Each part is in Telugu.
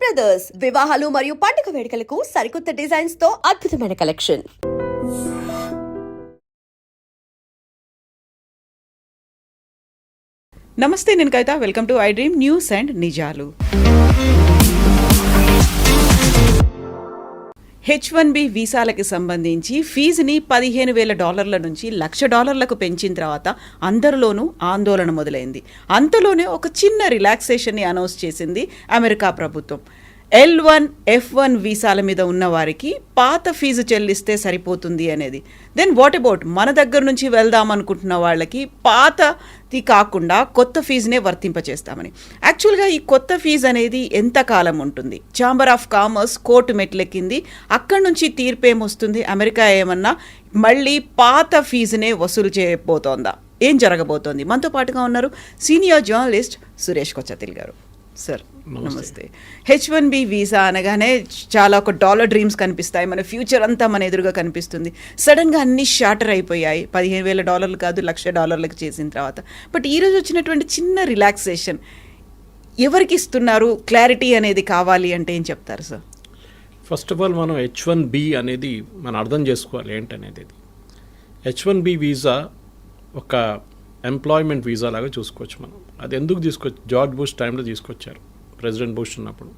బ్రదర్స్ వివాహాలు మరియు పండుగ వేడుకలకు సరికొత్త డిజైన్స్తో అద్భుతమైన కలెక్షన్ నమస్తే నేను Kavitha. Welcome to iDream news and నిజాలు హెచ్ వన్ బి వీసాలకి సంబంధించి ఫీజుని పదిహేను వేల డాలర్ల నుంచి లక్ష డాలర్లకు పెంచిన తర్వాత అందరిలోనూ ఆందోళన మొదలైంది. అంతలోనే ఒక చిన్న రిలాక్సేషన్ని అనౌన్స్ చేసింది అమెరికా ప్రభుత్వం. ఎల్ వన్ ఎఫ్ వన్ వీసాల మీద ఉన్న వారికి పాత ఫీజు చెల్లిస్తే సరిపోతుంది అనేది. దెన్ వాట్ అబౌట్ మన దగ్గర నుంచి వెళ్దాం అనుకుంటున్న వాళ్ళకి పాతది కాకుండా కొత్త ఫీజునే వర్తింపచేస్తామని. యాక్చువల్గా ఈ కొత్త ఫీజు అనేది ఎంత కాలం ఉంటుంది? ఛాంబర్ ఆఫ్ కామర్స్ కోర్టు మెట్లెక్కింది. అక్కడి నుంచి తీర్పు ఏమొస్తుంది అమెరికా ఏమన్నా మళ్ళీ పాత ఫీజునే వసూలు చేయబోతోందా? ఏం జరగబోతోంది? మనతో పాటుగా ఉన్నారు సీనియర్ జర్నలిస్ట్ సురేష్ కొచ్చతిల్ గారు. సార్ నమస్తే. హెచ్ వన్ బి వీసా అనగానే చాలా ఒక డాలర్ డ్రీమ్స్ కనిపిస్తాయి. మన ఫ్యూచర్ అంతా మన ఎదురుగా కనిపిస్తుంది. సడన్గా అన్ని షార్టర్ అయిపోయాయి. పదిహేను వేల డాలర్లు కాదు లక్ష డాలర్లకు చేసిన తర్వాత. బట్ ఈరోజు వచ్చినటువంటి చిన్న రిలాక్సేషన్ ఎవరికి ఇస్తున్నారు? క్లారిటీ అనేది కావాలి అంటే ఏం చెప్తారు సార్ ఫస్ట్ ఆఫ్ ఆల్ మనం హెచ్ వన్ బి అనేది మనం అర్థం చేసుకోవాలి ఏంటనేది. హెచ్ వన్ బి వీసా ఒక ఎంప్లాయ్మెంట్ వీసా లాగా చూసుకోవచ్చు మనం. అది ఎందుకు తీసుకొచ్చి జార్జ్ బుష్ టైంలో తీసుకొచ్చారు ప్రెసిడెంట్ బుష్ ఉన్నప్పుడు.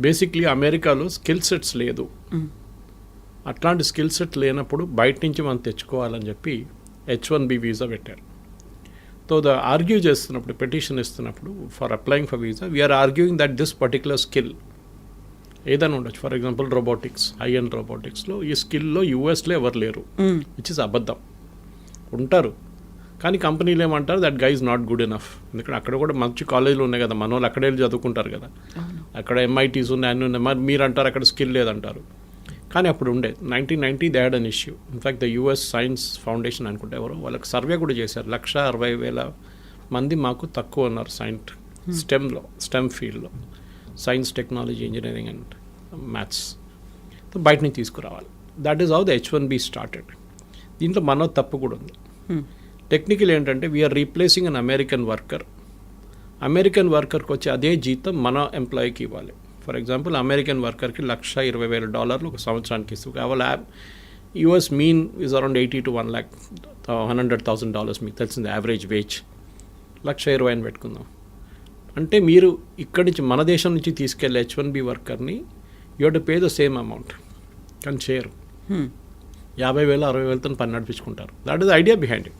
బేసిక్లీ అమెరికాలో స్కిల్ సెట్స్ లేదు. అట్లాంటి స్కిల్ సెట్ లేనప్పుడు బయట నుంచి మనం తెచ్చుకోవాలని చెప్పి హెచ్ వన్ బి వీసా పెట్టారు. సో ద ఆర్గ్యూ చేస్తున్నప్పుడు పిటిషన్ ఇస్తున్నప్పుడు for applying for visa we're arguing that this particular skill ఏదైనా ఉండొచ్చు. For example robotics high and రోబోటిక్స్లో ఈ స్కిల్లో యూఎస్లో ఎవరు లేరు విచ్ ఇస్ అబద్ధం. ఉంటారు. కానీ కంపెనీలు ఏమంటారు that guy is not good enough ఎందుకంటే అక్కడ కూడా మంచి కాలేజీలు ఉన్నాయి కదా మన వాళ్ళు అక్కడే వెళ్ళి చదువుకుంటారు కదా. అక్కడ ఎంఐటీస్ ఉన్నాయి అన్నీ ఉన్నాయి. మరి మీరు అంటారు అక్కడ స్కిల్ లేదంటారు. కానీ అప్పుడు ఉండే nineteen ninety they had an issue in fact the US science foundation అనుకుంటే ఎవరు వాళ్ళకి సర్వే కూడా చేశారు. లక్ష అరవై వేల మంది మాకు తక్కువ ఉన్నారు సైంట్ స్టెమ్లో స్టెమ్ ఫీల్డ్లో science technology engineering and maths బయట నుంచి తీసుకురావాలి. That is how the H one B started దీంట్లో మన తప్పు కూడా ఉంది. టెక్నికల్ ఏంటంటే we're replacing an American worker American వర్కర్కి వచ్చే అదే జీతం మన ఎంప్లాయీకి ఇవ్వాలి. ఫర్ ఎగ్జాంపుల్ అమెరికన్ వర్కర్కి లక్ష ఇరవై వేల డాలర్లు ఒక సంవత్సరానికి ఇస్తూ కావాలి US mean is around eighty to one lakh hundred thousand dollars మీకు తెలిసింది యావరేజ్ వేజ్ లక్ష ఇరవై అని పెట్టుకుందాం. అంటే మీరు ఇక్కడి నుంచి మన దేశం నుంచి తీసుకెళ్ళే H one B వర్కర్ని you to pay the same amount కానీ చేయరు. యాభై వేలు అరవై వేలతో పని నడిపించుకుంటారు. That is idea behind it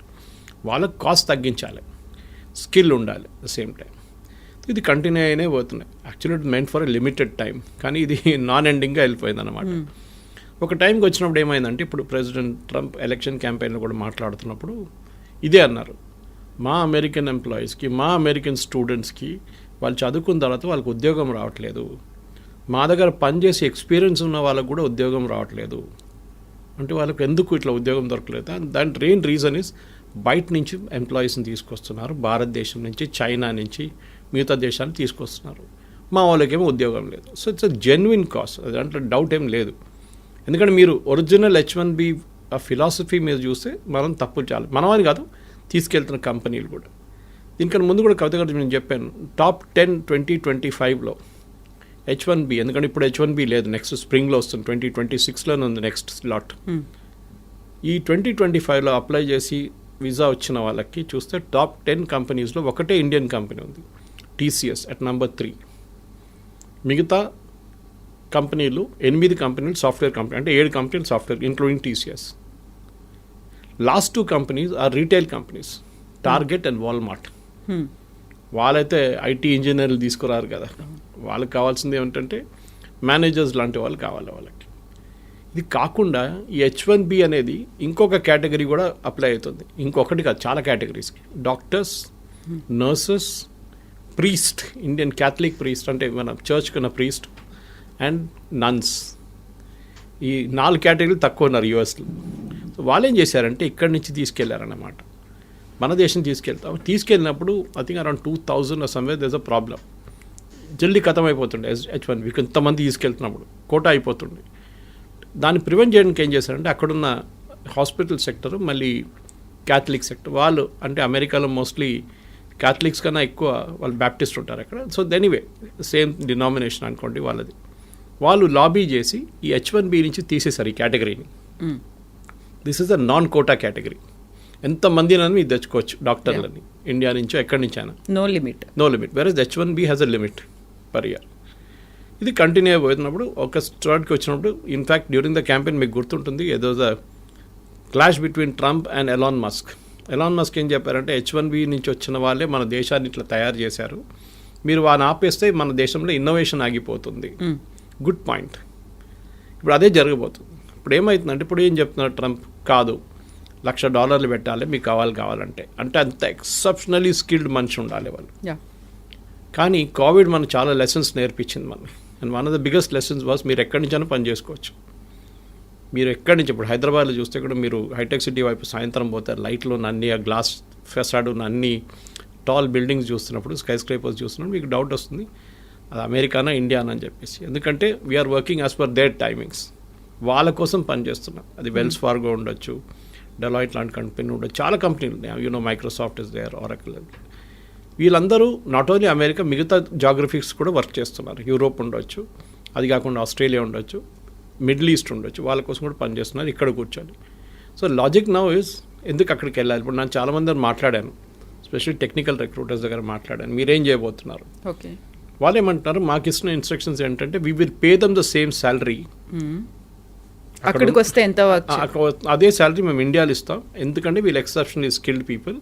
వాళ్ళకి కాస్ట్ తగ్గించాలి. స్కిల్ ఉండాలి ద సేమ్ టైం ఇది కంటిన్యూ అయినే పోతున్నాయి. Actually it meant for a limited time కానీ ఇది నాన్ ఎండింగ్గా వెళ్ళిపోయింది అనమాట ఒక టైంకి వచ్చినప్పుడు ఏమైందంటే ఇప్పుడు ప్రెసిడెంట్ ట్రంప్ ఎలక్షన్ క్యాంపెయిన్లో కూడా మాట్లాడుతున్నప్పుడు ఇదే అన్నారు. మా అమెరికన్ ఎంప్లాయీస్కి మా అమెరికన్ స్టూడెంట్స్కి వాళ్ళు చదువుకున్న తర్వాత వాళ్ళకి ఉద్యోగం రావట్లేదు. మా దగ్గర పనిచేసి ఎక్స్పీరియన్స్ ఉన్న వాళ్ళకు కూడా ఉద్యోగం రావట్లేదు. అంటే వాళ్ళకి ఎందుకు ఇట్లా ఉద్యోగం దొరకలేదు? అండ్ దాని మెయిన్ రీజన్ ఇస్ బయట నుంచి ఎంప్లాయీస్ని తీసుకొస్తున్నారు భారతదేశం నుంచి చైనా నుంచి మిగతా దేశాన్ని తీసుకొస్తున్నారు. మా వాళ్ళకేమో ఉద్యోగం లేదు. So it's a genuine cost దాంట్లో డౌట్ ఏం లేదు. ఎందుకంటే మీరు ఒరిజినల్ హెచ్ వన్ బి ఆ ఫిలాసఫీ మీద చూస్తే మనం తప్పు చాలు. మనం అని కాదు తీసుకెళ్తున్న కంపెనీలు కూడా. దీనికన్నా ముందు కూడా కవిత గారు నేను చెప్పాను టాప్ టెన్ ట్వంటీ ట్వంటీ ఫైవ్లో హెచ్ వన్ బి ఎందుకంటే ఇప్పుడు హెచ్ వన్ బి లేదు. నెక్స్ట్ స్ప్రింగ్లో వస్తుంది ట్వంటీ ట్వంటీ సిక్స్లోనే ఉంది నెక్స్ట్ స్లాట్ ఈ ట్వంటీ ట్వంటీ ఫైవ్లో అప్లై చేసి వీసా వచ్చిన వాళ్ళకి చూస్తే టాప్ టెన్ కంపెనీస్లో ఒకటే ఇండియన్ కంపెనీ ఉంది టీసీఎస్ అట్ నంబర్ త్రీ మిగతా కంపెనీలు ఎనిమిది కంపెనీలు సాఫ్ట్వేర్ కంపెనీ అంటే ఏడు కంపెనీలు software including TCS. Last two companies are retail companies Target and Walmart వాళ్ళైతే ఐటీ ఇంజనీర్లు తీసుకురారు కదా. వాళ్ళకి కావాల్సింది ఏమిటంటే మేనేజర్స్ లాంటి వాళ్ళు కావాలి వాళ్ళకి. ఇది కాకుండా ఈ హెచ్ వన్ బి అనేది ఇంకొక కేటగిరీ కూడా అప్లై అవుతుంది. ఇంకొకటి కాదు చాలా కేటగిరీస్కి doctors nurses priest Indian Catholic priest అంటే మన చర్చ్కున్న ప్రీస్ట్ అండ్ నన్స్. ఈ నాలుగు కేటగిరీలు తక్కువ ఉన్నారు యుఎస్లో. వాళ్ళు ఏం చేశారంటే ఇక్కడి నుంచి తీసుకెళ్ళారన్నమాట. మన దేశం తీసుకెళ్తాం. తీసుకెళ్ళినప్పుడు I think around two thousand somewhere there's a problem జల్దీ ఖతం అయిపోతుండే హెచ్ వన్ వీక్ ఇంతమంది తీసుకెళ్తున్నప్పుడు. కోట అయిపోతుండే. దాన్ని ప్రివెంట్ చేయడానికి ఏం చేశారంటే అక్కడున్న హాస్పిటల్ సెక్టర్ మళ్ళీ క్యాథలిక్ సెక్టర్. వాళ్ళు అంటే అమెరికాలో మోస్ట్లీ క్యాథలిక్స్ కన్నా ఎక్కువ వాళ్ళు బ్యాప్టిస్ట్ ఉంటారు అక్కడ. సో ఎనీవే సేమ్ డినామినేషన్ అనుకోండి వాళ్ళది. వాళ్ళు లాబీ చేసి ఈ హెచ్ వన్ బి నుంచి తీసేశారు ఈ కేటగిరీని. This is a non quota category ఎంతమందినని మీరు తెచ్చుకోవచ్చు డాక్టర్లని. ఇండియా నుంచో ఎక్కడి నుంచైనా. No limit no limit versus H one B has a limit per year ఇది కంటిన్యూ అయిపోతున్నప్పుడు ఒక స్టార్ట్కి వచ్చినప్పుడు ఇన్ఫ్యాక్ట్ డ్యూరింగ్ ద క్యాంపెయిన్ మీకు గుర్తుంటుంది ఏదో the clash between Trump and Elon Musk Elon Musk ఏం చెప్పారంటే హెచ్ వన్ బి నుంచి వచ్చిన వాళ్ళే మన దేశాన్ని ఇట్లా తయారు చేశారు. మీరు వాని ఆపేస్తే మన దేశంలో ఇన్నోవేషన్ ఆగిపోతుంది. గుడ్ పాయింట్ ఇప్పుడు అదే జరగబోతుంది. ఇప్పుడు ఏమవుతుందంటే ఇప్పుడు ఏం చెప్తున్నారు ట్రంప్ కాదు. లక్ష డాలర్లు పెట్టాలి మీకు కావాలి కావాలంటే. అంటే అంత ఎక్సెప్షనలీ స్కిల్డ్ మనిషి ఉండాలి వాళ్ళు. యా కానీ కోవిడ్ మనకు చాలా లెసన్స్ నేర్పించింది మనకి. And one of the biggest lessons was మీరు ఎక్కడి నుంచైనా పని చేసుకోవచ్చు. మీరు ఎక్కడి నుంచి ఇప్పుడు హైదరాబాద్లో చూస్తే కూడా మీరు హైటెక్ సిటీ వైపు సాయంత్రం పోతారు లైట్లు ఉన్న అన్ని ఆ గ్లాస్ ఫెసాడ్ ఉన్న అన్ని టాల్ బిల్డింగ్స్ చూస్తున్నప్పుడు స్కై స్క్రైపర్స్ చూస్తున్నప్పుడు మీకు డౌట్ వస్తుంది అది అమెరికానా ఇండియానా అని చెప్పేసి. ఎందుకంటే we're working as per their timings వాళ్ళ కోసం పనిచేస్తున్నాం అది వెల్స్ ఫార్గో ఉండొచ్చు డెలాయిట్ లాంటి కంపెనీ ఉండొచ్చు. చాలా కంపెనీలు ఉన్నాయి. You know Microsoft is there Oracle వీళ్ళందరూ నాట్ ఓన్లీ అమెరికా మిగతా జాగ్రఫిక్స్ కూడా వర్క్ చేస్తున్నారు. యూరోప్ ఉండొచ్చు అది కాకుండా ఆస్ట్రేలియా ఉండొచ్చు మిడిల్ ఈస్ట్ ఉండొచ్చు. వాళ్ళ కోసం కూడా పనిచేస్తున్నారు ఇక్కడ కూర్చొని. సో లాజిక్ నౌ ఇస్ ఎందుకు అక్కడికి వెళ్ళాలి? ఇప్పుడు నేను చాలామంది మాట్లాడాను స్పెషల్లీ టెక్నికల్ రిక్రూటర్స్ దగ్గర మాట్లాడాను. మీరేం చేయబోతున్నారు? ఓకే. వాళ్ళు ఏమంటున్నారు? మాకు ఇస్తున్న ఇన్స్ట్రక్షన్స్ ఏంటంటే we will pay them the same salary అక్కడికి వస్తే ఎంత అదే శాలరీ మేము ఇండియాలో ఇస్తాం. ఎందుకంటే వీళ్ళు exceptionally skilled people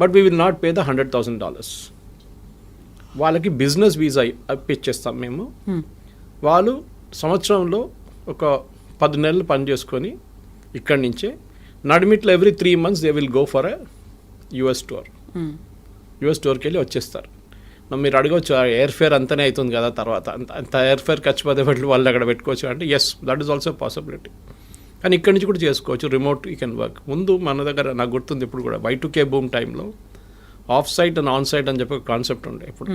but we will not pay the hundred thousand dollars వాళ్ళకి బిజినెస్ వీసా ఇప్పించేస్తాం మేము. వాళ్ళు సంవత్సరంలో ఒక పది నెలలు పని చేసుకొని ఇక్కడి నుంచే నడిమిట్లో every three months they will go for a US tour US టూర్కి వెళ్ళి వచ్చేస్తారు. మరి అడగవచ్చు ఎయిర్ ఫేర్ అంతనే అవుతుంది కదా తర్వాత. అంత అంత ఎయిర్ ఫేర్ ఖర్చు పదే వాళ్ళు అక్కడ పెట్టుకోవచ్చు అంటే yes that is also possibility కానీ ఇక్కడి నుంచి కూడా చేసుకోవచ్చు. రిమోట్ యూ కెన్ వర్క్ ముందు మన దగ్గర నాకు గుర్తుంది ఇప్పుడు కూడా వై టు కే బూమ్ టైంలో off site and on site అని చెప్పి ఒక కాన్సెప్ట్ ఉండే ఇప్పుడు.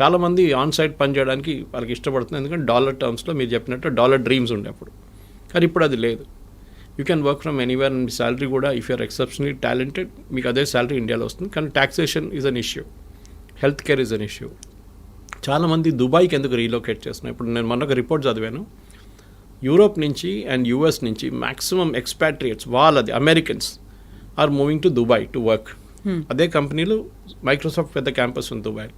చాలామంది ఆన్ సైట్ పని చేయడానికి వాళ్ళకి ఇష్టపడుతుంది. ఎందుకంటే డాలర్ టర్మ్స్లో మీరు చెప్పినట్టు డాలర్ డ్రీమ్స్ ఉండే అప్పుడు. కానీ ఇప్పుడు అది లేదు. You can work from anywhere and salary కూడా ఇఫ్ యూఆర్ ఎక్సెప్షనలీ టాలెంటెడ్ మీకు అదే శాలరీ ఇండియాలో వస్తుంది. కానీ taxation is an issue health care is an issue చాలామంది దుబాయ్కి ఎందుకు రీలోకేట్ చేస్తున్నాయి ఇప్పుడు నేను మొన్న ఒక రిపోర్ట్ చదివాను. యూరోప్ నుంచి అండ్ యూఎస్ నుంచి మ్యాక్సిమం ఎక్స్పాట్రియేట్స్ వాళ్ళది Americans are moving to Dubai to work అదే కంపెనీలు మైక్రోసాఫ్ట్ పెద్ద క్యాంపస్ ఉంది Dubai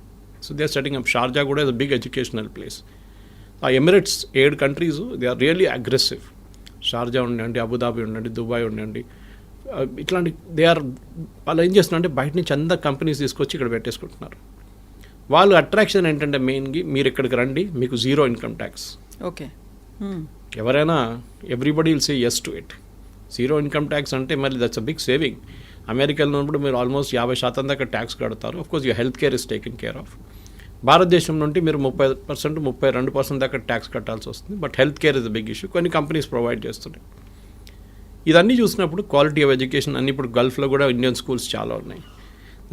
so they are setting up Sharjah కూడా ఇస్ బిగ్ ఎడ్యుకేషనల్ ప్లేస్ ఆ ఎమిరేట్స్ ఏడు countries they are really aggressive Sharjah ఉండండి అబుదాబి ఉండండి దుబాయ్ ఉండండి. ఇట్లాంటి దే ఆర్ వాళ్ళు ఏం చేస్తున్నారంటే బయట నుంచి అందరు కంపెనీస్ తీసుకొచ్చి ఇక్కడ పెట్టేసుకుంటున్నారు. వాళ్ళు అట్రాక్షన్ ఏంటంటే మెయిన్గా మీరు ఇక్కడికి రండి మీకు జీరో ఇన్కమ్ ట్యాక్స్ ఓకే ఎవరైనా everybody will say yes to it zero income tax అంటే మరి దట్స్ అ బిగ్ సేవింగ్ అమెరికాలో ఉన్నప్పుడు మీరు ఆల్మోస్ట్ యాభై శాతం దాకా ట్యాక్స్ కడతారు. Of course you health care is taking care of భారతదేశం నుండి మీరు ముప్పై పర్సెంట్ ముప్పై రెండు పర్సెంట్ దాకా ట్యాక్స్ కట్టాల్సి వస్తుంది. But health care is a big issue కొన్ని కంపెనీస్ ప్రొవైడ్ చేస్తున్నాయి. ఇదన్నీ చూసినప్పుడు క్వాలిటీ ఆఫ్ ఎడ్యుకేషన్ అన్ని ఇప్పుడు గల్ఫ్లో కూడా ఇండియన్ స్కూల్స్ చాలా ఉన్నాయి.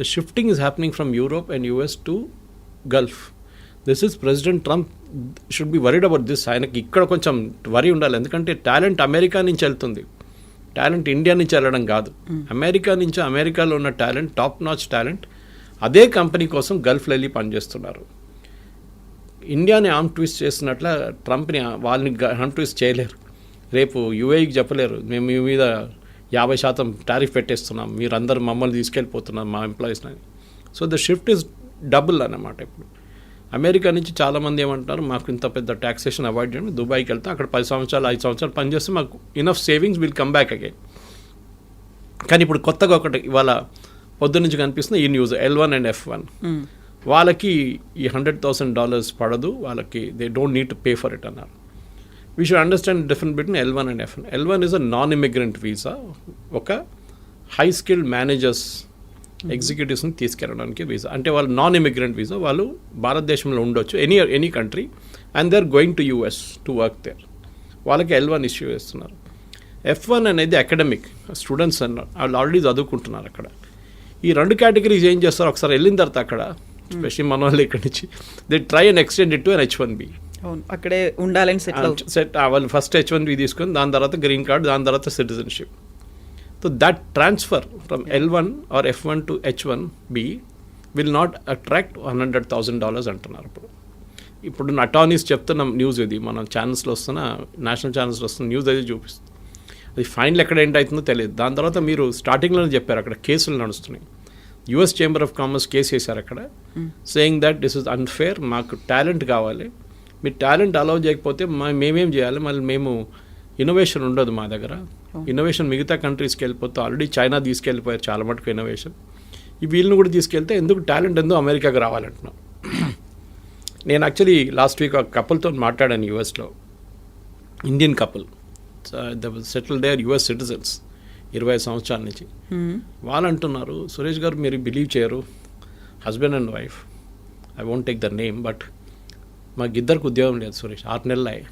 The shifting is happening from Europe and US to Gulf this is president Trump should be worried about this ఆయనకి ఇక్కడ కొంచెం వరి ఉండాలి. ఎందుకంటే టాలెంట్ అమెరికా నుంచి వెళ్తుంది. టాలెంట్ ఇండియా నుంచి వెళ్ళడం కాదు. అమెరికా నుంచి అమెరికాలో ఉన్న టాలెంట్ టాప్ నాచ్ టాలెంట్ అదే కంపెనీ కోసం గల్ఫ్లో వెళ్ళి పనిచేస్తున్నారు. ఇండియాని ఆర్మ్ ట్విస్ట్ చేసినట్ల ట్రంప్ని వాళ్ళని ఆర్మ్ ట్విస్ట్ చేయలేరు. రేపు యూఏకి చెప్పలేరు. మేము మీ మీద యాభై శాతం టారిఫ్ పెట్టేస్తున్నాం. మీరు అందరు మమ్మల్ని తీసుకెళ్ళిపోతున్నారు మా ఎంప్లాయీస్ని so the shift is double అన్నమాట ఇప్పుడు. అమెరికా నుంచి చాలామంది ఏమంటారు మాకు ఇంత పెద్ద ట్యాక్సేషన్ అవాయిడ్ చేయండి దుబాయ్కి వెళ్తే అక్కడ పది సంవత్సరాలు ఐదు సంవత్సరాలు పనిచేస్తే మాకు enough savings will come back again కానీ ఇప్పుడు కొత్తగా ఒకటి ఇవాళ పొద్దు నుంచి కనిపిస్తుంది ఈ news L one and F one వాళ్ళకి ఈ హండ్రెడ్ థౌసండ్ డాలర్స్ పడదు వాళ్ళకి they don't need to pay for it అన్నారు. We should understand different between L one and F one L one is a non immigrant visa ఒక హై స్కిల్డ్ మేనేజర్స్ ఎగ్జిక్యూటివ్స్ని తీసుకెళ్ళడానికి వీసా అంటే వాళ్ళు నాన్ ఇమిగ్రెంట్ వీసా వాళ్ళు భారతదేశంలో ఉండొచ్చు any any country and they are going to US to work there వాళ్ళకి ఎల్ వన్ ఇష్యూ చేస్తున్నారు ఎఫ్ వన్ అనేది అకాడమిక్ స్టూడెంట్స్ అన్నారు వాళ్ళు ఆల్రెడీ చదువుకుంటున్నారు అక్కడ. ఈ రెండు కేటగిరీస్ ఏం చేస్తారు ఒకసారి వెళ్ళిన తర్వాత అక్కడ స్పెషల్లీ మన వాళ్ళు ఇక్కడి నుంచి they try and extend it to an H one B అక్కడే ఉండాలని అవుతుంది. సెట్ వాళ్ళు ఫస్ట్ హెచ్ వన్ బి తీసుకొని దాని తర్వాత గ్రీన్ కార్డ్ దాని తర్వాత citizenship so that transfer from L one or F one to H one B will not attract one hundred thousand dollars అంటున్నారు ఇప్పుడు. ఇప్పుడు అటార్నీస్ చెప్తున్న న్యూస్ ఇది. మన ఛానల్స్లో వస్తున్న నేషనల్ ఛానల్స్లో వస్తున్న న్యూస్ అయితే చూపిస్తుంది. అది ఫైనల్ ఎక్కడ ఎండ్ అవుతుందో తెలియదు. దాని తర్వాత మీరు స్టార్టింగ్లోనే చెప్పారు. అక్కడ కేసులు నడుస్తున్నాయి. US chamber of commerce case వేశారు అక్కడ. Saying that this is unfair మాకు టాలెంట్ కావాలి. మీ టాలెంట్ అలౌ చేయకపోతే మేమేం చేయాలి? మళ్ళీ మేము ఇన్నోవేషన్ ఉండదు మా దగ్గర. ఇన్నోవేషన్ మిగతా కంట్రీస్కి వెళ్ళిపోతే ఆల్రెడీ చైనా తీసుకెళ్ళిపోయారు చాలా మటుకు ఇన్నోవేషన్ ఈ వీళ్ళని కూడా తీసుకెళ్తే ఎందుకు టాలెంట్ ఎందుకు అమెరికాకి రావాలంటున్నాం. నేను యాక్చువల్లీ లాస్ట్ వీక్ ఒక కపుల్తో మాట్లాడాను యూఎస్లో Indian couple settle there US citizens ఇరవై సంవత్సరాల నుంచి. వాళ్ళు అంటున్నారు సురేష్ గారు మీరు బిలీవ్ చేయరు. Husband and wife I won't take the name but మాకు ఇద్దరికి ఉద్యోగం లేదు సురేష్. ఆరు నెలలు. అయ్యాయి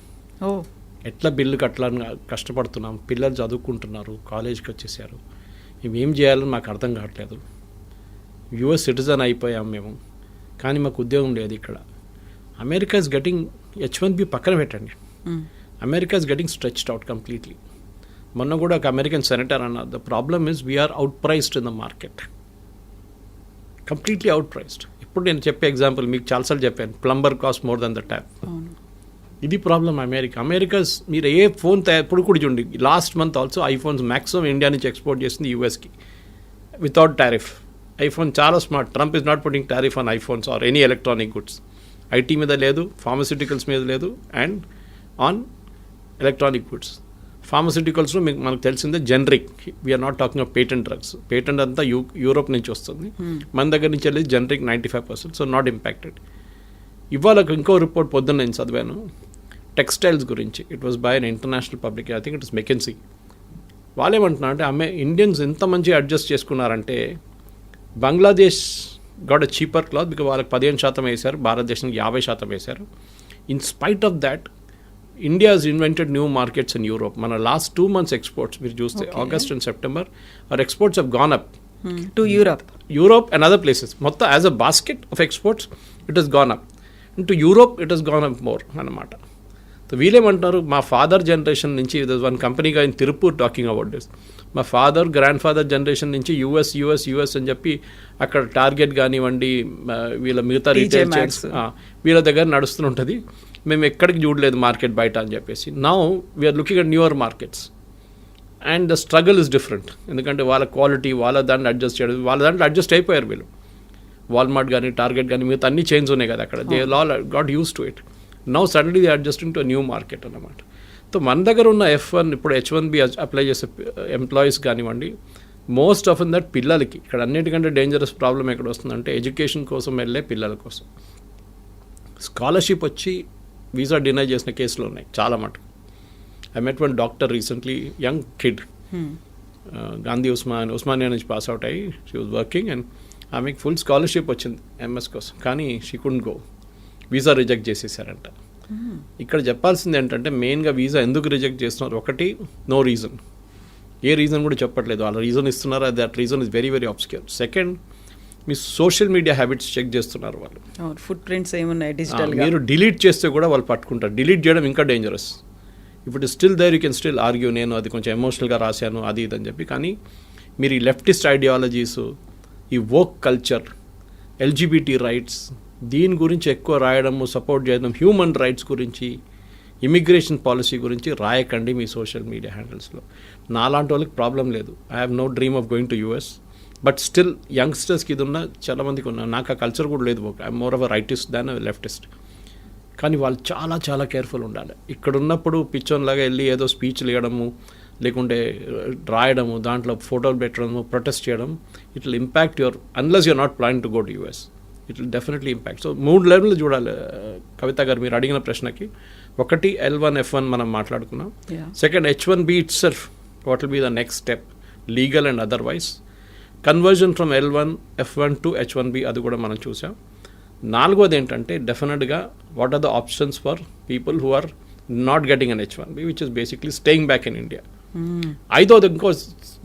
ఎట్లా బిల్లు కట్టాలని కష్టపడుతున్నాం పిల్లలు చదువుకుంటున్నారు కాలేజ్కి వచ్చేసారు. మేము చేయాలని మాకు అర్థం కావట్లేదు. యుఎస్ సిటిజన్ అయిపోయాం మేము కానీ మాకు ఉద్యోగం లేదు ఇక్కడ. America is getting H one B పక్కన పెట్టండి. America is getting stretched out completely మొన్న కూడా ఒక అమెరికన్ సెనేటర్ అన్న the problem is we're outpriced in the market completely outpriced ఇప్పుడు నేను చెప్పే ఎగ్జాంపుల్ మీకు చాలాసార్లు చెప్పాను plumber cost more than the tap ఇది ప్రాబ్లం అమెరికా. అమెరికాస్ మీరు ఏ ఫోన్ తయారు ఇప్పుడు కూడా చూడండి last month also iPhones maximum India నుంచి ఎక్స్పోర్ట్ చేసింది యూఎస్కి వితౌట్ టారిఫ్ ఐఫోన్ చాలా smart Trump is not putting tariff on iPhones or any electronic goods IT మీద లేదు ఫార్మస్యూటికల్స్ మీద లేదు అండ్ ఆన్ ఎలక్ట్రానిక్ గుడ్స్ ఫార్మస్యూటికల్స్లో మీకు మనకు తెలిసిందే generic we're not talking of patent drugs patent అంతా యూ యూరోప్ నుంచి వస్తుంది. మన దగ్గర నుంచి వెళ్ళి generic ninety five percent so not impacted ఇవాళ ఇంకో రిపోర్ట్ పొద్దున్న నేను చదివాను. టెక్స్టైల్స్ గురించి. It was by an international public I think it is McKinsey వాళ్ళు ఏమంటున్నారు అంటే అమ్మే ఇండియన్స్ ఎంత మంచిగా అడ్జస్ట్ చేసుకున్నారంటే Bangladesh got a cheaper cloth because వాళ్ళకి పదిహేను శాతం వేశారు భారతదేశానికి యాభై శాతం వేశారు. In spite of that India is invented new markets in Europe మన లాస్ట్ టూ మంత్స్ ఎక్స్పోర్ట్స్ మీరు చూస్తే. August and September our exports have gone up to Europe Europe and other places మొత్తం as a basket of exports it has gone up to Europe it has gone up more అనమాట సో వీళ్ళేమంటున్నారు? మా ఫాదర్ జనరేషన్ నుంచి one కంపెనీగా in Tiruppur talking about this మా ఫాదర్ గ్రాండ్ ఫాదర్ జనరేషన్ నుంచి యూఎస్ యూఎస్ యూఎస్ అని చెప్పి అక్కడ టార్గెట్ కానివ్వండి వీళ్ళ మిగతా రీటైల్. చైన్స్ వీళ్ళ దగ్గర నడుస్తుంటుంది మేము ఎక్కడికి చూడలేదు మార్కెట్ బయట అని చెప్పేసి. Now we're looking at newer markets and the struggle is different ఎందుకంటే వాళ్ళ క్వాలిటీ వాళ్ళ దాన్ని అడ్జస్ట్ చేయడం వాళ్ళ దాంట్లో అడ్జస్ట్ అయిపోయారు వీళ్ళు. వాల్మార్ట్ కానీ టార్గెట్ కానీ మిగతా అన్ని చేంజ్ ఉన్నాయి కదా అక్కడ. They all got used to it now suddenly they adjusting to new market అన్నమాట. సో మన దగ్గర ఉన్న ఎఫ్ వన్ ఇప్పుడు హెచ్ వన్ బి అప్లై చేసే ఎంప్లాయీస్ కానివ్వండి మోస్ట్ ఆఫ్ దట్ పిల్లలకి ఇక్కడ అన్నిటికంటే డేంజరస్ ప్రాబ్లం ఎక్కడ వస్తుందంటే ఎడ్యుకేషన్ కోసం వెళ్ళే పిల్లల కోసం. స్కాలర్షిప్ వచ్చి వీసా డినై చేసిన కేసులు ఉన్నాయి చాలా మటుకు. I met one doctor recently young kid Gandhi Osman Osmania నుంచి పాస్ అవుట్ అయ్యి షీ వాజ్ వర్కింగ్ అండ్ ఆమెకి ఫుల్ స్కాలర్షిప్ వచ్చింది ఎంఎస్ కోసం. కానీ she could go visa reject చేసేసారంట. ఇక్కడ చెప్పాల్సింది ఏంటంటే మెయిన్గా వీసా ఎందుకు రిజెక్ట్ చేస్తున్నారు? ఒకటి నో రీజన్. ఏ రీజన్ కూడా చెప్పట్లేదు. వాళ్ళ రీజన్ ఇస్తున్నారు? That reason is very very obscure second me social media habits check చేస్తున్నారు వాళ్ళు. ఫుట్ ప్రింట్స్ ఏమున్నాయి డిజిటల్ మీరు డిలీట్ చేస్తే కూడా వాళ్ళు పట్టుకుంటారు. డిలీట్ చేయడం ఇంకా డేంజరస్ ఇప్పుడు still there you can still argue నేను అది కొంచెం ఎమోషనల్గా రాశాను అది ఇది అని చెప్పి. కానీ మీరు ఈ లెఫ్టిస్ట్ ఐడియాలజీస్ ఈ వోక్ కల్చర్ ఎల్జిబిటీ రైట్స్ దీని గురించి ఎక్కువ రాయడము సపోర్ట్ చేయడం హ్యూమన్ రైట్స్ గురించి ఇమిగ్రేషన్ పాలసీ గురించి రాయకండి మీ సోషల్ మీడియా హ్యాండిల్స్లో నాలాంటి వాళ్ళకి ప్రాబ్లం లేదు. I have no dream of going to US but still యంగ్స్టర్స్కి ఇది ఉన్న చాలా మందికి ఉన్నా నాకు ఆ కల్చర్ కూడా లేదు I more of rightist than leftist కానీ వాళ్ళు చాలా చాలా కేర్ఫుల్ ఉండాలి. ఇక్కడ ఉన్నప్పుడు పిచ్చోన్లాగా వెళ్ళి ఏదో స్పీచ్లు ఇవ్వడము లేకుంటే రాయడము దాంట్లో ఫోటోలు పెట్టడము ప్రొటెస్ట్ చేయడం it will impact your unless you're not plan to go to US it will definitely impact so మూడు లెవెల్ చూడాలి. కవిత గారు మీరు అడిగిన ప్రశ్నకి. ఒకటి ఎల్ వన్ ఎఫ్ వన్ మనం మాట్లాడుకున్నాం. Second H one B itself what will be the next step legal and otherwise conversion from L one F one to H one B అది కూడా మనం చూసాం. నాలుగోది ఏంటంటే డెఫినెట్గా what are the options for people who are not getting an H one B which is basically staying back in India ఐదోది ఇంకో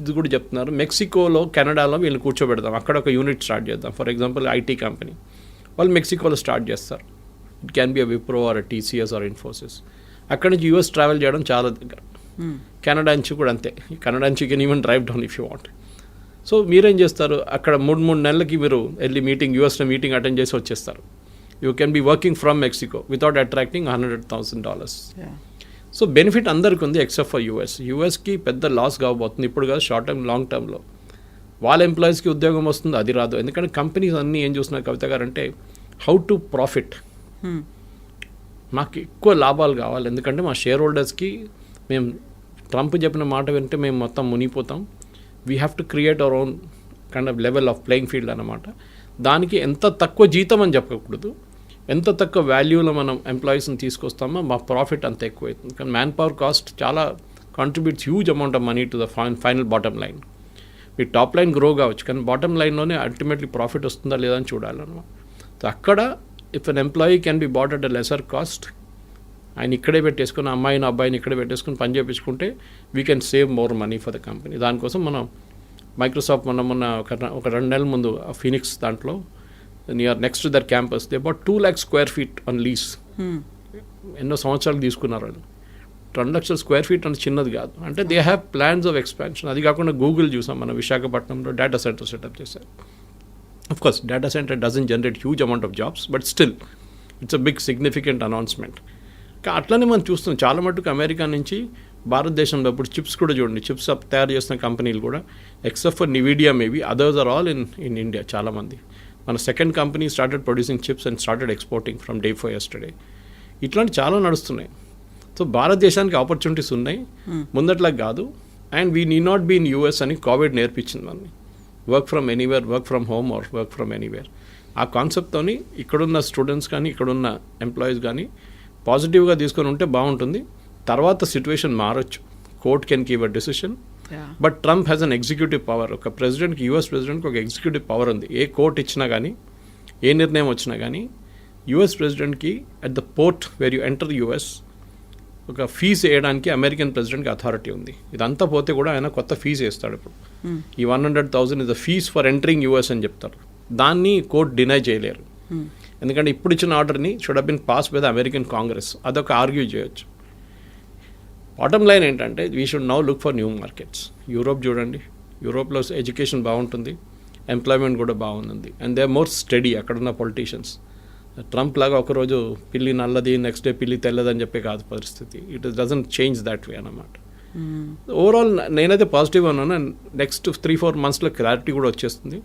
ఇది కూడా చెప్తున్నారు. మెక్సికోలో కెనడాలో వీళ్ళు కూర్చోబెడదాం. అక్కడ ఒక యూనిట్ స్టార్ట్ చేద్దాం. For example IT company. వాళ్ళు మెక్సికోలో స్టార్ట్ చేస్తారు. It can be a Wipro or TCS or Infosys అక్కడి నుంచి యూఎస్ ట్రావెల్ చేయడం చాలా దగ్గర. కెనడా నుంచి కూడా అంతే. కెనడా నుంచి can even drive down if you want so మీరేం చేస్తారు? అక్కడ మూడు మూడు నెలలకి మీరు వెళ్ళి మీటింగ్ యూఎస్లో మీటింగ్ అటెండ్ చేసి వచ్చేస్తారు. You can be working from Mexico without attracting hundred thousand dollars so benefit అందరికి ఉంది ఎక్సెప్ట్ ఫర్ యూఎస్. యూఎస్కి పెద్ద లాస్ కాబోతుంది. ఇప్పుడు కాదు షార్ట్ టర్మ్ లాంగ్ టర్మ్లో వాళ్ళ ఎంప్లాయీస్కి ఉద్యోగం వస్తుంది అది రాదు. ఎందుకంటే కంపెనీస్ అన్నీ ఏం చూస్తున్నారు కవిత గారు అంటే హౌ టు ప్రాఫిట్. మాకు ఎక్కువ లాభాలు కావాలి. ఎందుకంటే మా షేర్ హోల్డర్స్కి మేము ట్రంప్ చెప్పిన మాట వింటే మేము మొత్తం మునిగిపోతాం. We have to create our own kind of level of playing field అనమాట దానికి ఎంత తక్కువ జీతం అని చెప్పకూడదు. ఎంత తక్కువ వాల్యూలో మనం ఎంప్లాయీస్ని తీసుకొస్తామో మా ప్రాఫిట్ అంత ఎక్కువ అవుతుంది కానీ మ్యాన్ పవర్ కాస్ట్ చాలా contributes huge amount of money to the fine final bottom line me top line grow కావచ్చు కానీ బాటమ్ లైన్లోనే అల్టిమేట్లీ ప్రాఫిట్ వస్తుందా లేదా అని చూడాలన్నమాట. సో అక్కడ if an employee can be bought at a lesser cost ఆయన ఇక్కడే పెట్టేసుకుని అమ్మాయిని అబ్బాయిని ఇక్కడే పెట్టేసుకుని పని చేయించుకుంటే we can save more money for the company దానికోసం మనం మైక్రోసాఫ్ట్ మనం మొన్న ఒక ఒక రెండు నెలల ముందు ఫినిక్స్ దాంట్లో near next their campus they about two lakh square feet on lease. ఎన్నో సంవత్సరాలు తీసుకున్నారు వాళ్ళు. రెండు లక్షల స్క్వేర్ ఫీట్ అంటే చిన్నది కాదు. అంటే they have plans of expansion అది కాకుండా గూగుల్ చూసాం మనం విశాఖపట్నంలో డేటా సెంటర్ సెటప్ చేశారు. Of course data centre doesn't generate huge amount of jobs but still it's a big significant announcement కా అట్లనే మనం చూస్తున్నాం. చాలా మటుకు అమెరికా నుంచి భారతదేశంలో ఇప్పుడు చిప్స్ కూడా చూడండి. చిప్స్ తయారు చేస్తున్న కంపెనీలు కూడా except for Nvidia maybe others are all in in India చాలామంది మన second company started producing chips and started exporting from day for yesterday ఇట్లాంటి చాలా నడుస్తున్నాయి. సో భారతదేశానికి ఆపర్చునిటీస్ ఉన్నాయి. ముందట్లా కాదు. And we need not be in US అని కోవిడ్ నేర్పించింది మనని. Work from anywhere work from home or work from anywhere ఆ కాన్సెప్ట్తోని ఇక్కడున్న స్టూడెంట్స్ కానీ ఇక్కడున్న ఎంప్లాయీస్ కానీ పాజిటివ్గా తీసుకొని ఉంటే బాగుంటుంది. తర్వాత సిచ్యువేషన్ మారొచ్చు. Court can give a decision. But Trump has an executive power ఒక ప్రెసిడెంట్కి యూఎస్ ప్రెసిడెంట్కి ఒక ఎగ్జిక్యూటివ్ పవర్ ఉంది. ఏ కోర్ట్ ఇచ్చినా కానీ ఏ నిర్ణయం వచ్చినా కానీ US ప్రెసిడెంట్కి at the port where you enter US ఒక ఫీజు వేయడానికి అమెరికన్ ప్రెసిడెంట్కి అథారిటీ ఉంది. ఇదంతా పోతే కూడా ఆయన కొత్త ఫీజు వేస్తాడు ఇప్పుడు. ఈ one hundred thousand is the fee for entering US అని చెప్తారు. దాన్ని కోర్ట్ డినై చేయలేరు. ఎందుకంటే ఇప్పుడు ఇచ్చిన ఆర్డర్ని should been pass by the American Congress అదొక ఆర్గ్యూ చేయొచ్చు. బాటమ్ లైన్ ఏంటంటే we should now look for new markets Europe చూడండి. యూరోప్లో ఎడ్యుకేషన్ బాగుంటుంది. ఎంప్లాయ్మెంట్ కూడా బాగుంది. అండ్ దే మోర్ స్టడీ అక్కడున్న పొలిటీషియన్స్ ట్రంప్ లాగా ఒకరోజు పిల్లి నల్లది నెక్స్ట్ డే పిల్లి తెల్లదని చెప్పే కాదు పరిస్థితి. It doesn't change that way అన్నమాట. ఓవరాల్ నేనైతే పాజిటివ్ ఉన్నాను. అండ్ నెక్స్ట్ త్రీ ఫోర్ మంత్స్లో క్లారిటీ కూడా వచ్చేస్తుంది.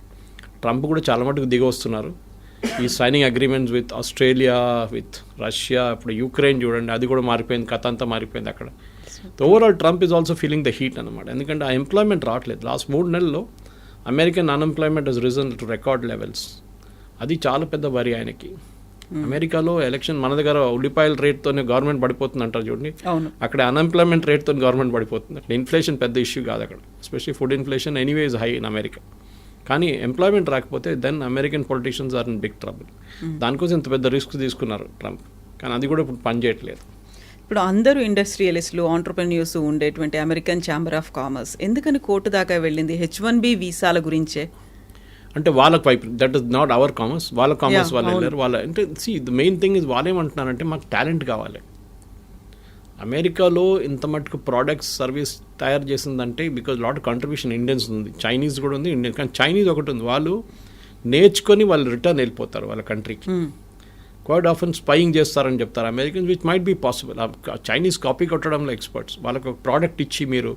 ట్రంప్ కూడా చాలా మటుకు దిగి వస్తున్నారు ఈ signing agreements with Australia with Russia ఇప్పుడు యూక్రెయిన్ చూడండి. అది కూడా మారిపోయింది. కథ అంతా మారిపోయింది అక్కడ. Overall Trump is also feeling the heat అనమాట ఎందుకంటే ఆ ఎంప్లాయ్మెంట్ రావట్లేదు. లాస్ట్ మూడు నెలల్లో American unemployment is risen to record levels అది చాలా పెద్ద వరి ఆయనకి. అమెరికాలో ఎలక్షన్ మన దగ్గర ఉల్లిపాయల రేట్తోనే గవర్నమెంట్ పడిపోతుంది అంటారు చూడండి. అక్కడ అన్ఎంప్లాయ్మెంట్ రేట్తో గవర్నమెంట్ పడిపోతుంది అక్కడ ఇన్ఫ్లేషన్ పెద్ద ఇష్యూ కాదు అక్కడ. Especially food inflation anyway is high in America కానీ ఎంప్లాయ్మెంట్ రాకపోతే then American politicians are in big trouble దానికోసం ఇంత పెద్ద రిస్క్ తీసుకున్నారు ట్రంప్ కానీ అది కూడా ఇప్పుడు పనిచేయట్లేదు. ఇప్పుడు అందరూ ఇండస్ట్రియలిస్టులు ఆంటర్ప్రెన్యూర్స్ ఉండేటువంటి అమెరికన్ ఛాంబర్ ఆఫ్ కామర్స్. ఎందుకని కోర్టు దాకా వెళ్ళింది? హెచ్ వన్ బి వీసాల గురించే? అంటే వాళ్ళకి వైపు that is not our commerce. వాళ్ళ కామర్స్ వాళ్ళు. వెళ్ళారు. వాళ్ళ అంటే see the main thing is వాళ్ళు ఏమంటున్నారంటే మాకు టాలెంట్ కావాలి. అమెరికాలో ఇంత మటుకు ప్రోడక్ట్స్ సర్వీస్ తయారు చేసిందంటే బికాజ్ లాట్ కంట్రిబ్యూషన్ ఇండియన్స్ ఉంది. చైనీస్ కూడా ఉంది ఇండియన్ కానీ చైనీస్ ఒకటి ఉంది. వాళ్ళు నేర్చుకొని వాళ్ళు రిటర్న్ వెళ్ళిపోతారు వాళ్ళ కంట్రీకి. క్వైట్ ఆఫెన్ స్పైయింగ్ చేస్తారని చెప్తారు. Americans which might be possible Chinese copy కొట్టడంలో experts వాళ్ళకి ఒక ప్రోడక్ట్ ఇచ్చి మీరు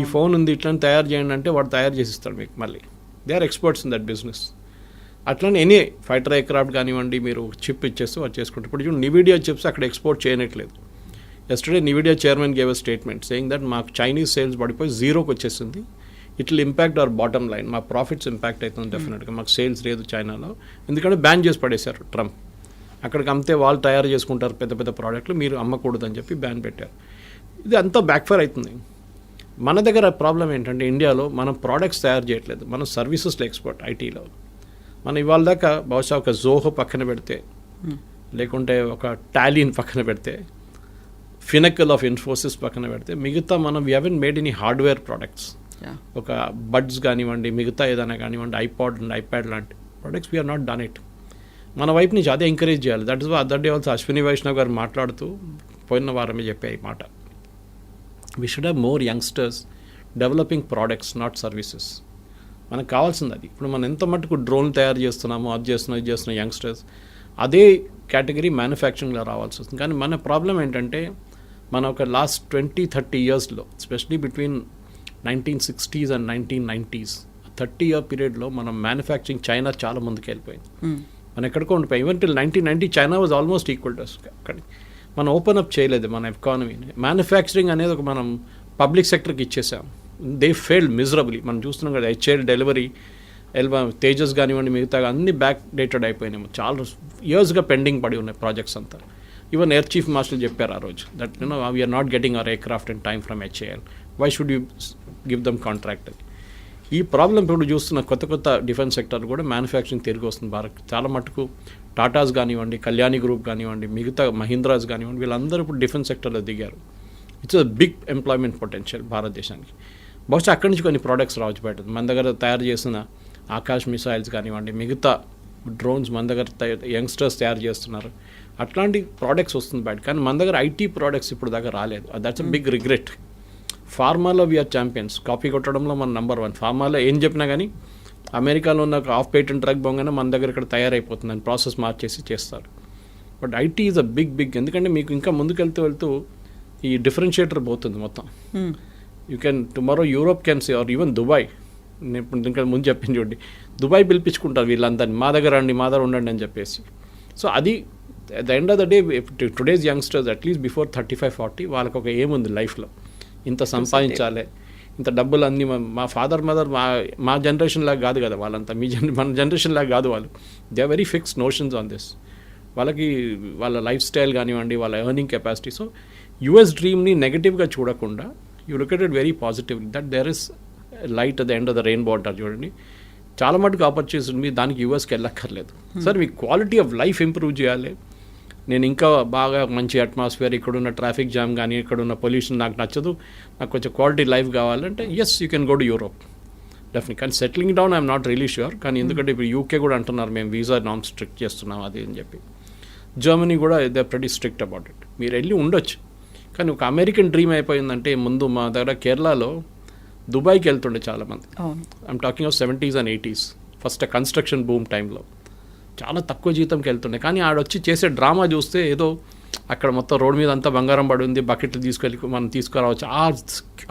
ఈ ఫోన్ ఉంది ఇట్లా తయారు చేయండి అంటే వాడు తయారు చేసి ఇస్తాడు మీకు మళ్ళీ. They are experts in that business అట్లనే ఎనీ ఫైటర్ ఎయిర్క్రాఫ్ట్ కానివ్వండి మీరు చిప్ ఇచ్చేస్తే వాళ్ళు చేసుకుంటారు ఇప్పుడు చూడండి నివిడియా చిప్స్ అక్కడ export చేయనట్లేదు. Yesterday Nvidia chairman gave statement saying that మాకు చైనీస్ సేల్స్ పడిపోయి జీరోకి వచ్చేసింది. It will impact our bottom line మా ప్రాఫిట్స్ ఇంపాక్ట్ అవుతుంది డెఫినెట్గా మాకు సేల్స్ లేదు చైనాలో ఎందుకంటే బ్యాన్ చేసి పడేశారు ట్రంప్ అక్కడికి అమ్మితే వాళ్ళు తయారు చేసుకుంటారు పెద్ద పెద్ద ప్రోడక్ట్లు మీరు అమ్మకూడదు అని చెప్పి బ్యాన్ పెట్టారు. ఇది అంతా బ్యాక్ఫైర్ అవుతుంది. మన దగ్గర ప్రాబ్లం ఏంటంటే ఇండియాలో మనం ప్రోడక్ట్స్ తయారు చేయట్లేదు. మనం సర్వీసెస్లో ఎక్స్పర్ట్ ఐటీలో మనం ఇవాళ దాకా బహుశా ఒక జోహో పక్కన పెడితే లేకుంటే ఒక టాలీన్ పక్కన పెడితే ఫినకల్ ఆఫ్ ఇన్ఫోసిస్ పక్కన పెడితే మిగతా మనం we haven't made in hardware products. ఒక బడ్స్ కానివ్వండి మిగతా ఏదైనా కానివ్వండి ఐపాడ్ అండ్ ఐప్యాడ్ లాంటి products we're not done it మన వైపు నుంచి అదే ఎంకరేజ్ చేయాలి. That is other day also Ashwini Vaishnav garu మాట్లాడుతూ పోయిన వారమే చెప్పే ఈ మాట. We should have more youngsters developing products not services మనకు కావాల్సింది అది. ఇప్పుడు మనం ఎంత మటుకు డ్రోన్ తయారు చేస్తున్నామో అది చేస్తున్నాం ఇది చేస్తున్నాం యంగ్స్టర్స్ అదే కేటగిరీ మ్యానుఫ్యాక్చరింగ్లో రావాల్సి వస్తుంది. కానీ మన ప్రాబ్లం ఏంటంటే మన ఒక లాస్ట్ ట్వంటీ థర్టీ ఇయర్స్లో specially between nineteen sixties and nineteen nineties thirty year పీరియడ్లో మనం మ్యానుఫ్యాక్చరింగ్ చైనా చాలా ముందుకు వెళ్ళిపోయింది hmm. మనం ఎక్కడికో ఉండిపోయి. Even till nineteen ninety China was almost equal to అక్కడ మనం ఓపెన్ అప్ చేయలేదు మన ఎకానమీని మ్యానుఫ్యాక్చరింగ్ అనేది ఒక మనం పబ్లిక్ సెక్టర్కి ఇచ్చేసాం. దే ఫెయిల్డ్ మిజరబులీ మనం చూస్తున్నాం కదా హెచ్ఐఎల్ డెలివరీ ఎల్బా తేజస్ కానివ్వండి మిగతా అన్ని బ్యాక్ డేటెడ్ అయిపోయినాయి. చాలా ఇయర్స్గా పెండింగ్ పడి ఉన్నాయి ప్రాజెక్ట్స్ అంతా. ఈవెన్ ఎయిర్ చీఫ్ మాస్టర్ చెప్పారు ఆ రోజు that you know we're not getting our aircraft and time from HAL why should you give them contract అని ఈ ప్రాబ్లం ఇప్పుడు చూస్తున్న కొత్త కొత్త డిఫెన్స్ సెక్టర్ కూడా మ్యానుఫ్యాక్చరింగ్ తిరిగి వస్తుంది భారత్. చాలా మటుకు టాటాస్ కానివ్వండి కళ్యాణి గ్రూప్ కానివ్వండి మిగతా మహీంద్రాస్ కానివ్వండి వీళ్ళందరూ ఇప్పుడు డిఫెన్స్ సెక్టర్లో దిగారు. It's a big employment potential భారతదేశానికి. బహుశా అక్కడి నుంచి కొన్ని ప్రోడక్ట్స్ రావచ్చు బయట. మన దగ్గర తయారు చేసిన ఆకాశ్ మిసైల్స్ కానివ్వండి మిగతా డ్రోన్స్ మన దగ్గర యంగ్స్టర్స్ తయారు చేస్తున్నారు. అట్లాంటి ప్రోడక్ట్స్ వస్తుంది బయట. కానీ మన దగ్గర ఐటీ ప్రోడక్ట్స్ ఇప్పుడు దాకా రాలేదు. దట్స్ అ బిగ్ రిగ్రెట్ ఫార్మాలో వీఆర్ ఛాంపియన్స్ కాపీ కొట్టడంలో మన నంబర్ వన్ ఫార్మాలో ఏం చెప్పినా కానీ అమెరికాలో ఉన్న ఆఫ్ పేటెంట్ డ్రగ్ బొంగనే మన దగ్గర ఇక్కడ తయారైపోతుంది అని ప్రాసెస్ మార్చేసి చేస్తారు. But IT is a big big ఎందుకంటే మీకు ఇంకా ముందుకెళ్తూ వెళ్తూ ఈ డిఫరెన్షియేటర్ పోతుంది మొత్తం. You can tomorrow Europe can see or even Dubai నేను ఇంకా ముందు చెప్పింది చూడండి. దుబాయ్ పిలిపించుకుంటారు వీళ్ళందరినీ. మా దగ్గర రండి మా దగ్గర ఉండండి అని చెప్పేసి. సో అది the end of the day today's youngsters at least before thirty five forty వాళ్ళకి ఒక ఏం ఉంది లైఫ్లో. ఇంత సంపాదించాలి. ఇంత డబ్బులు అన్నీ మా- ఫాదర్ మదర్ మా మా జనరేషన్ లాగా కాదు కదా వాళ్ళంతా. మీ జన్ మన జనరేషన్ లాగా కాదు వాళ్ళు. They are very fix notions on this వాళ్ళకి వాళ్ళ లైఫ్ స్టైల్ కానివ్వండి వాళ్ళ ఎర్నింగ్ కెపాసిటీ సో యుఎస్ డ్రీమ్ని నెగటివ్గా చూడకుండా you look at it very positive that there is light at the end of the rainbow అంటారు చూడండి. చాలా మటుకు ఆపర్చునిటీస్ ఉంది దానికి యూఎస్కి వెళ్ళక్కర్లేదు. సార్ మీ క్వాలిటీ ఆఫ్ లైఫ్ ఇంప్రూవ్ చేయాలి. నేను ఇంకా బాగా మంచి అట్మాస్ఫియర్ ఇక్కడున్న ట్రాఫిక్ జామ్ కానీ ఇక్కడున్న పొల్యూషన్ నాకు నచ్చదు. నాకు కొంచెం క్వాలిటీ లైఫ్ కావాలంటే yes you can go to Europe definite కానీ settling down I'm not really sure కానీ ఎందుకంటే ఇప్పుడు యూకే కూడా అంటున్నారు మేము వీసా నామ్ స్ట్రిక్ట్ చేస్తున్నాం అది అని చెప్పి. జర్మనీ కూడా దే ప్రతి స్ట్రిక్ట్ అబౌట్ ఇట్ మీరు వెళ్ళి ఉండొచ్చు. కానీ ఒక అమెరికన్ డ్రీమ్ అయిపోయిందంటే ముందు మా దగ్గర కేరళలో దుబాయ్కి వెళ్తుండే చాలామంది. I'm talking of seventies and eighties first construction boom టైంలో చాలా తక్కువ జీతంకి వెళ్తుండే. కానీ ఆడొచ్చి చేసే డ్రామా చూస్తే ఏదో అక్కడ మొత్తం రోడ్ మీద అంతా బంగారం పడి ఉంది బకెట్లు తీసుకెళ్ళి మనం తీసుకురావచ్చు. ఆ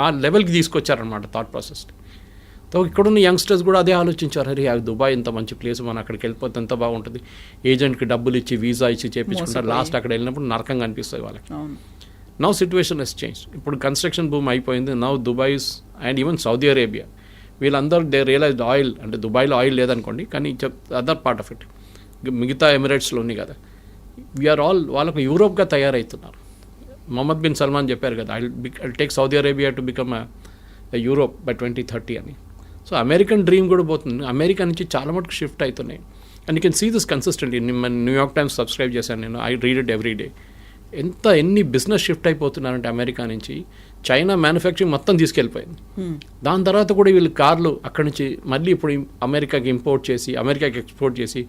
ఆ లెవెల్కి తీసుకొచ్చారనమాట థాట్ ప్రాసెస్. సో ఇక్కడున్న యంగ్స్టర్స్ కూడా అదే ఆలోచించారు. అరే ఆ దుబాయ్ ఇంత మంచి ప్లేస్ మనం అక్కడికి వెళ్ళిపోతే ఎంత బాగుంటుంది? ఏజెంట్కి డబ్బులు ఇచ్చి వీసా ఇచ్చి చేపించుకుంటారు. లాస్ట్ అక్కడ వెళ్ళినప్పుడు నరకంగా అనిపిస్తుంది వాళ్ళకి. నౌ సిచ్యువేషన్ హెస్ చేంజ్ ఇప్పుడు కన్స్ట్రక్షన్ భూమి అయిపోయింది. Now Dubai's and even Saudi Arabia వీళ్ళందరూ దే రియలైజ్ ఆయిల్ అంటే దుబాయ్లో ఆయిల్ లేదనుకోండి కానీ అదర్ పార్ట్ ఆఫ్ ఇట్ మిగతా ఎమిరేట్స్లో ఉంది కదా. వీఆర్ ఆల్ వాళ్ళకు యూరోప్గా తయారవుతున్నారు మొహమ్మద్ బిన్ సల్మాన్ చెప్పారు కదా I I take Saudi Arabia to become Europe by twenty thirty అని. సో అమెరికన్ డ్రీమ్ కూడా పోతుంది. అమెరికా నుంచి చాలా మటుకు షిఫ్ట్ అవుతున్నాయి. And you can see this consistent New York Times subscribe చేశాను నేను. I read it every day ఎంత ఎన్ని బిజినెస్ షిఫ్ట్ అయిపోతున్నారంటే అమెరికా నుంచి. చైనా మ్యానుఫ్యాక్చరింగ్ మొత్తం తీసుకెళ్ళిపోయింది. దాని తర్వాత కూడా వీళ్ళు కార్లు అక్కడి నుంచి మళ్ళీ ఇప్పుడు అమెరికాకి ఇంపోర్ట్ చేసి అమెరికాకి ఎక్స్పోర్ట్ చేసి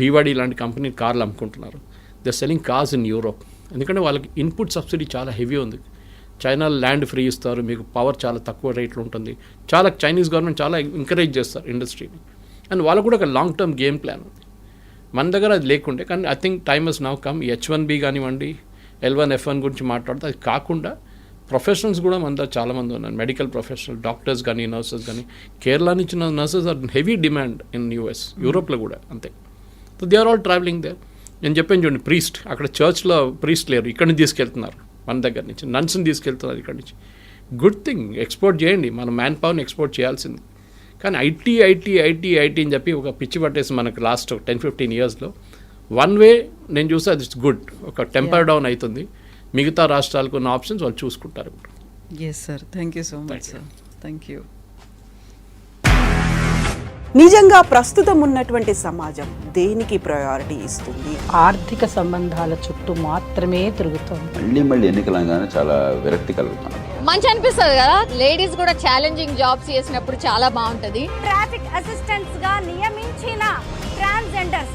బీవాడి లాంటి కంపెనీ కార్లు అమ్ముకుంటున్నారు. They selling cars in Europe ఎందుకంటే వాళ్ళకి ఇన్పుట్ సబ్సిడీ చాలా హెవీ ఉంది. చైనా ల్యాండ్ ఫ్రీ ఇస్తారు మీకు పవర్ చాలా తక్కువ రేట్లో ఉంటుంది. చాలా చైనీస్ గవర్నమెంట్ చాలా ఎంకరేజ్ చేస్తారు ఇండస్ట్రీని అండ్ వాళ్ళకు కూడా ఒక లాంగ్ టర్మ్ గేమ్ ప్లాన్ ఉంది. మన దగ్గర అది లేకుండే కానీ I think time is now come H one B కానివ్వండి ఎల్ వన్ ఎఫ్ వన్ గురించి మాట్లాడితే అది కాకుండా ప్రొఫెషనల్స్ కూడా మన చాలామంది ఉన్నారు. మెడికల్ ప్రొఫెషనల్ డాక్టర్స్ కానీ నర్సెస్ కానీ కేరళ నుంచి nurses are heavy demand in US యూరోప్లో కూడా అంతే. So they are all travelling they నేను చెప్పాను చూడండి ప్రీస్ట్ అక్కడ చర్చ్లో ప్రీస్ట్ లేరు. ఇక్కడి నుంచి తీసుకెళ్తున్నారు. మన దగ్గర నుంచి. నన్స్ని తీసుకెళ్తున్నారు ఇక్కడి నుంచి. గుడ్ థింగ్ ఎక్స్పోర్ట్ చేయండి. మనం మ్యాన్ పవర్ని ఎక్స్పోర్ట్ చేయాల్సింది. కానీ ఐటీ ఐటీ ఐటీ ఐటీ అని చెప్పి ఒక పిచ్చి పట్టేసి మనకు లాస్ట్ టెన్ ఫిఫ్టీన్ ఇయర్స్లో వన్ వే నేను చూస్తే అది గుడ్ ఒక టెంపర్ డౌన్ అవుతుంది. మిగతా రాష్ట్రాలకు ఉన్న ఆప్షన్స్ వాళ్ళు చూసుకుంటారు. Yes sir thank you so much sir thank you నిజంగా ప్రస్తుతం ఉన్నటువంటి సమాజం దేనికి ప్రయారిటీ ఇస్తుంది? ఆర్థిక సంబంధాల చుట్టూ మాత్రమే తిరుగుతోంది. మళ్ళీ మళ్ళీ ఎన్నికలంగానే చాలా విరక్తి కలుగుతాను మంచి అనిపిస్తుంది కదా? లేడీస్ కూడా ఛాలెంజింగ్ జాబ్స్ చేసినప్పుడు చాలా బాగుంటది. ట్రాఫిక్ అసిస్టెంట్స్గా నియమించిన ట్రాన్స్జెండర్స్